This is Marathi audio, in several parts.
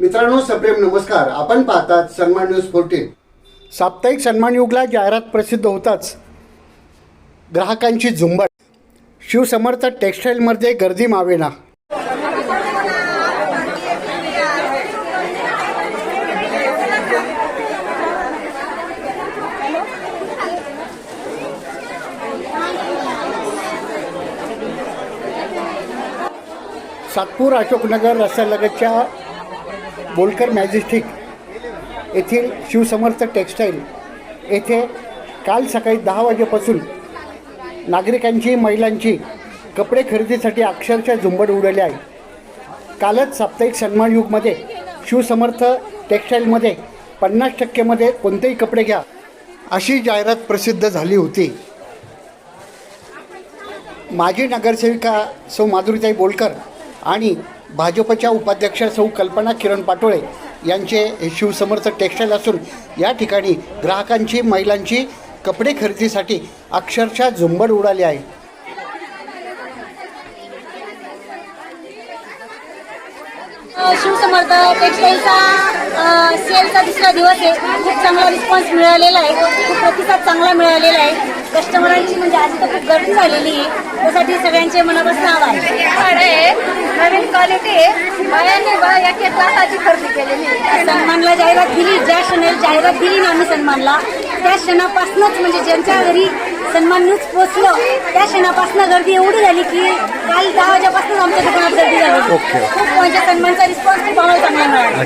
मित्रांनो सप्रेम नमस्कार. आपण पाहतात सन्मान न्यूज फोर्टीन साप्ताहिक सन्मान युगला जाहिरात प्रसिद्ध होताच. ग्राहकांची झुंबड. शिवसमर्थ टेक्स्टाईलमध्ये गर्दी मावेना. सातपूर अशोकनगर रस्त्यालगतच्या बोलकर मॅजेस्टिक येथील शिवसमर्थ टेक्स्टाईल येथे काल सकाळी दहा वाजेपासून नागरिकांची महिलांची कपडे खरेदीसाठी अक्षरशः झुंबड उडाली आहे. कालच साप्ताहिक सन्मान युगमध्ये शिवसमर्थ टेक्स्टाईलमध्ये पन्नास टक्केमध्ये कोणतेही कपडे घ्या अशी जाहिरात प्रसिद्ध झाली होती. माजी नगरसेविका सौ माधुरीताई बोलकर आणि भाजपच्या उपाध्यक्ष सौ कल्पना किरण पाटोळे यांचे शिवसमर्थ टेक्स्टाईल असून या ठिकाणी ग्राहकांची महिलांची कपडे खरेदीसाठी अक्षरशः झुंबड उडाली आहे. शिवसमर्थ टेक्सटाईलचा सेलचा दुसरा दिवस आहे. खूप चांगला रिस्पॉन्स मिळालेला आहे. खूप प्रतिसाद चांगला मिळालेला आहे. कस्टमरांची म्हणजे आज तर खूप गर्दी झालेली आहे. त्यासाठी सगळ्यांचे मनापासून आभार. आहे नवीन क्वालिटी आहे. बायांनी बा एक एक लाखाची खरेदी केलेली आहे. सन्मानला जाहिरात दिली. ज्या क्षणाला जाहिरात दिली ना आम्ही सन्मानला त्या क्षणापासूनच म्हणजे ज्यांच्या घरी सन्मान न्यूज पोचलो त्या क्षणापासून गर्दी एवढी झाली की काल दहा वाजेपासून आमच्या दुकानात गर्दी झाली. ओके. खूप म्हणजे सन्मानचा रिस्पॉन्स खूप आम्हाला चांगला मिळाला.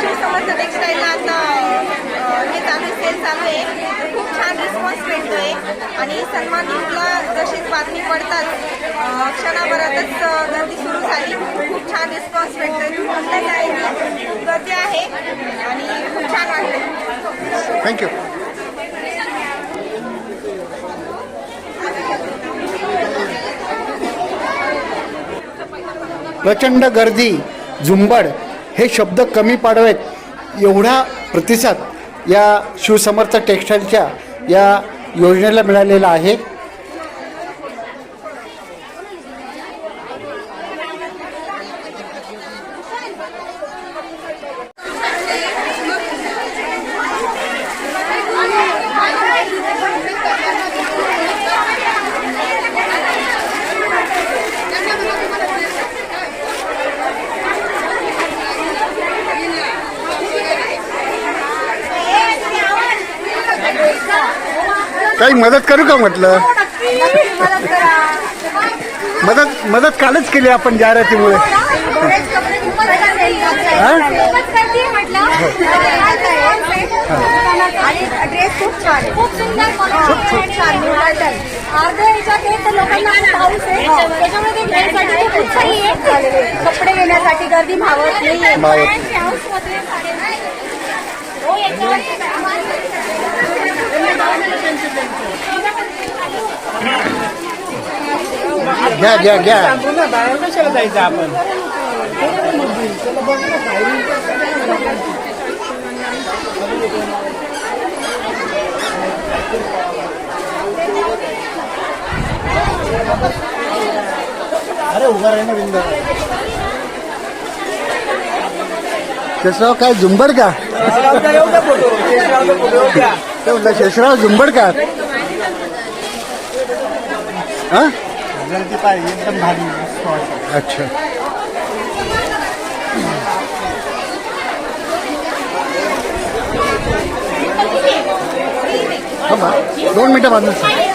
शिवसमर्थ टेक्सटाईलला आता अ, हे चालू सेल चालू आहे. तर खूप छान रिस्पॉन्स मिळतोय आणि सन्मान न्यूजला अशीच बातमी पडतात क्षणाभरातच गर्दी सुरू झाली. खूप छान रिस्पॉन्स भेटतोय. म्हणलं म्हणताच आहे? खूप गर्दी आहे आणि खूप छान वाटतंय. थँक्यू प्रचंड गर्दी झुंबड हे शब्द कमी पाडवेत. एवढा प्रतिसाद या शिवसमर्थ टेक्स्टाईलच्या या योजनेला मिळालेला आहे. काही मदत करू का म्हटलं? मदत मदत कालच केली आपण जाहिरातीमुळे. उत्साही आहे कपडे घेण्यासाठी गर्दी भावत नाही घ्या घ्या घ्या. बाहेर कशाला जायचं आपण? अरे उभा राही ना बिंदा. शेषराव काय झुंबड का शेषराव झुंबड का? हा? अच्छा. दोन मिनिटं बाजूला सर.